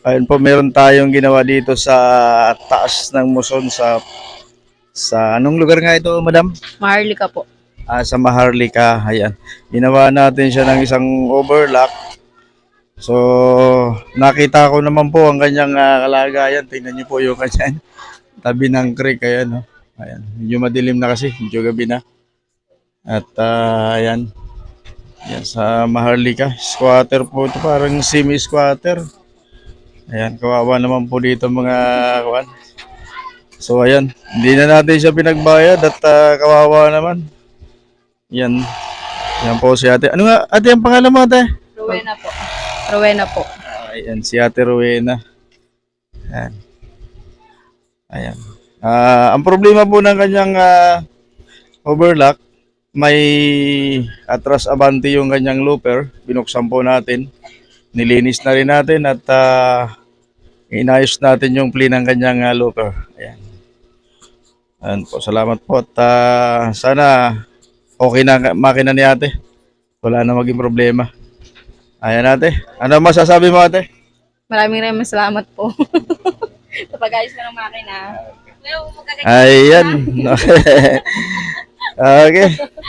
Ayun po, meron tayong ginawa dito sa taas ng Muson sa sa anong lugar nga ito, madam? Maharlika po. Ah, sa Maharlika. Ayan. Ginawa natin siya ng isang overlock. So, nakita ko naman po ang kanyang ah, kalagayan. Tingnan niyo po yung kanyang tabi ng creek. Ayan, no? Ayan. Medyo madilim na kasi. Medyo gabi na. At, ah, ayan. Ayan, sa Maharlika. Squatter po ito. Parang semi-squatter. Ayan, kawawa naman po dito mga kawan. So, ayan. Hindi na natin siya pinagbayad at ah, kawawa naman. Yan. Yan po si ate. Ano nga, ate, ang pangalan mo ate? Rowena po. Rowena po. Ayan, si ate Rowena. Ayan. Ayan. Ah, ang problema po ng kanyang ah, overlock, may atras abante yung kanyang looper. Binuksan po natin. Nilinis na rin natin at ah, inayos natin yung play ng kanyang ah, looper. Ayan. Ayan po, salamat po. At ah, sana okay na makina ni ate. Wala na maging problema. Ayan ate. Ano masasabi mo ate? Maraming maraming salamat po. sa pag-ayos ko ng makina. Ayan. okay.